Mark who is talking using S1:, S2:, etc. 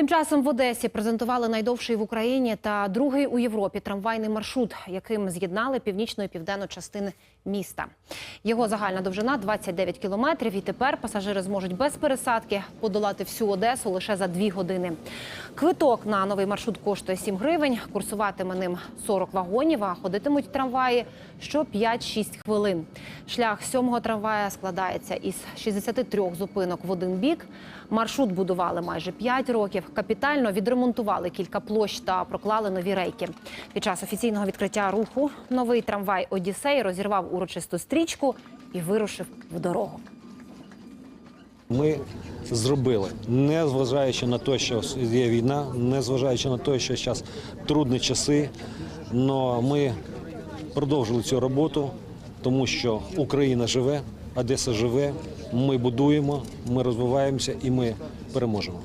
S1: Тим часом в Одесі презентували найдовший в Україні та другий у Європі трамвайний маршрут, яким з'єднали північну і південну частини міста. Його загальна довжина 29 кілометрів, і тепер пасажири зможуть без пересадки подолати всю Одесу лише за дві години. Квиток на новий маршрут коштує 7 гривень. Курсуватиме ним 40 вагонів, а ходитимуть трамваї що 5-6 хвилин. Шлях сьомого трамвая складається із 63 зупинок в один бік. Маршрут будували майже 5 років. Капітально відремонтували кілька площ та проклали нові рейки. Під час офіційного відкриття руху новий трамвай Одіссей розірвав урочисту стрічку і вирушив в дорогу.
S2: Ми зробили, не зважаючи на те, що є війна, не зважаючи на те, що зараз трудні часи, але ми продовжили цю роботу, тому що Україна живе, Одеса живе, ми будуємо, ми розвиваємося і ми переможемо.